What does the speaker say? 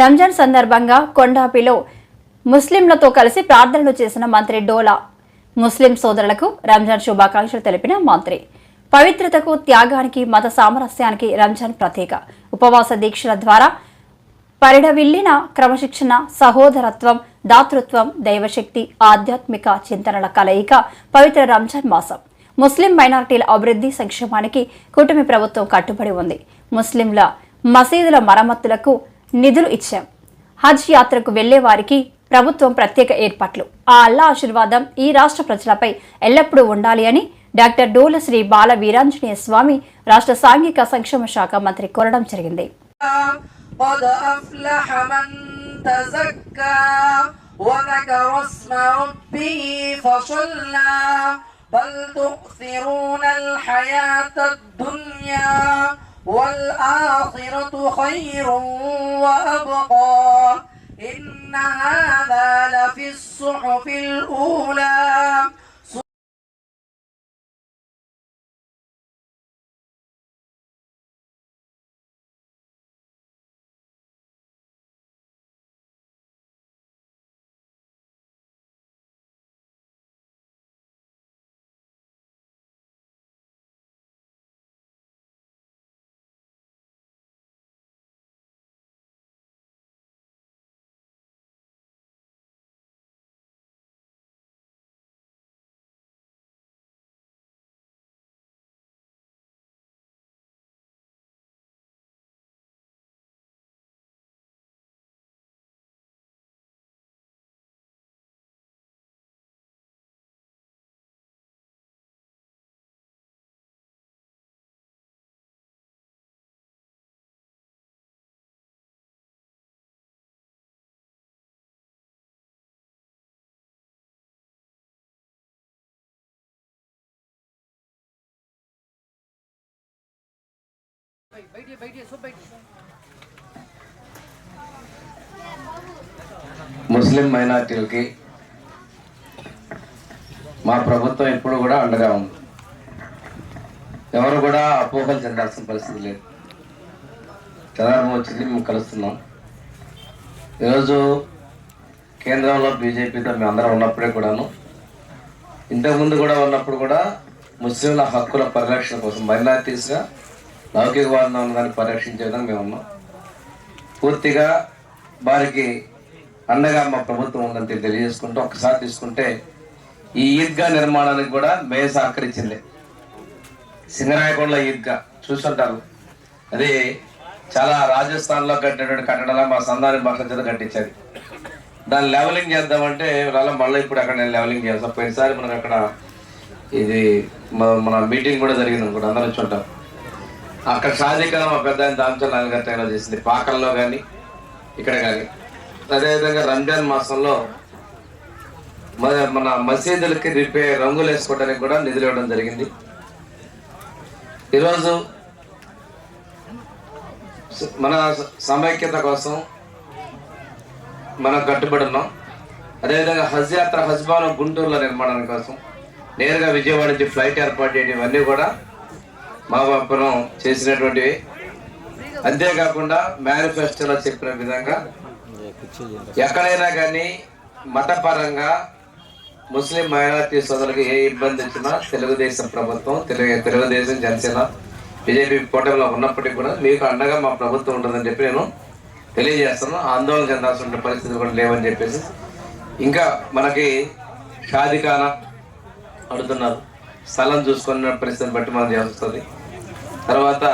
రంజాన్ సందర్భంగా కొండాపిలో ముస్లింలతో కలిసి ప్రార్థనలు చేసిన మంత్రి డోలా. ముస్లిం సోదరులకు రంజాన్ శుభాకాంక్షలు తెలిపిన మంత్రి. పవిత్రతకు త్యాగానికి మత సామరస్యానికి రంజాన్ ప్రతీక ఉపవాస దీక్షల ద్వారా పరిడవిల్లిన క్రమశిక్షణ సహోదరత్వం దాతృత్వం దైవశక్తి ఆధ్యాత్మిక చింతనల కలయిక పవిత్ర రంజాన్ మాసం. ముస్లిం మైనారిటీల అభివృద్ధి సంక్షేమానికి కూటమి ప్రభుత్వం కట్టుబడి ఉంది. ముస్లింల మసీదుల మరమ్మతులకు నిధులు ఇచ్చాం హజ్ యాత్రకు వెళ్లే వారికి ప్రభుత్వం ప్రత్యేక ఏర్పాట్లు ఆ అల్లా ఆశీర్వాదం ఈ రాష్ట్ర ప్రజలపై ఎల్లప్పుడూ ఉండాలి అని డాక్టర్ డోల శ్రీ బాల వీరాంజనేయ స్వామి రాష్ట్ర సాంఘిక సంక్షేమ శాఖ మంత్రి కోరడం జరిగింది قد أفلح من تزكى وذكر اسم ربه فصلى بل تؤثرون الحياة الدنيا والآخرة خير وأبقى. إن هذا لفي الصحف الأولى. ముస్లిం మైనార్టీలకి మా ప్రభుత్వం ఎప్పుడు కూడా అండగా ఉంది. ఎవరు కూడా అపోహలు చెందాల్సిన పరిస్థితి లేదు. చంద్రబాబు వచ్చింది మేము కలుస్తున్నాం. ఈరోజు కేంద్రంలో బీజేపీతో మేము అందరం ఉన్నప్పుడే కూడాను ఇంతకుముందు కూడా ఉన్నప్పుడు కూడా ముస్లింల హక్కుల పరిరక్షణ కోసం మైనార్టీస్గా లౌకికవాదం ఉన్నదాన్ని పరిరక్షించే విధంగా మేము ఉన్నాం. పూర్తిగా వారికి అండగా మా ప్రభుత్వం ఉందని తెలియజేసుకుంటూ ఒకసారి తీసుకుంటే ఈ ఈద్గా నిర్మాణానికి కూడా మే సహకరించింది. సింగరాయకొండ ఈద్గా చూస్తుంటారు. అది చాలా రాజస్థాన్లో కట్టినటువంటి కట్టడాల మా సందాని భాష చేత కట్టించారు దాన్ని లెవలింగ్ చేద్దామంటే వాళ్ళ మళ్ళీ ఇప్పుడు అక్కడ నేను లెవలింగ్ చేస్తాను పోయినసారి మనకు అక్కడ ఇది మన మీటింగ్ కూడా జరిగింది అనుకుంటా. అందరూ వచ్చి ఉంటాం అక్కడ షాదీకాలం మా పెద్ద ఆయన దామచల్ చేసింది. పాకల్లో కానీ ఇక్కడ కానీ అదేవిధంగా రంజాన్ మాసంలో మన మన మసీదులకి రిపే రంగులు వేసుకోవడానికి కూడా నిధులు ఇవ్వడం జరిగింది. ఈరోజు మన సమైక్యత కోసం మనం కట్టుబడి ఉన్నాం. అదేవిధంగా హజ్ యాత్ర హజ్ భవనం గుంటూరులో నిర్మాణం కోసం నేరుగా విజయవాడ నుంచి ఫ్లైట్ ఏర్పాటు చేయడం ఇవన్నీ కూడా మా పంపడం చేసినటువంటివి. అంతేకాకుండా మేనిఫెస్టోలో చెప్పిన విధంగా ఎక్కడైనా కానీ మతపరంగా ముస్లిం మైనార్టీ సోదరులకు ఏ ఇబ్బంది వచ్చినా తెలుగుదేశం ప్రభుత్వం తెలుగు తెలుగుదేశం జనసేన బీజేపీ కూటమిలో ఉన్నప్పటికీ కూడా మీకు అండగా మా ప్రభుత్వం ఉంటుందని చెప్పి నేను తెలియజేస్తున్నాను ఆందోళన చెందాల్సిన పరిస్థితి కూడా లేవని చెప్పేసి ఇంకా మనకి షాదిఖానా అడుగుతున్నారు. స్థలం చూసుకున్న పరిస్థితిని బట్టి మనం చేస్తుంది తర్వాత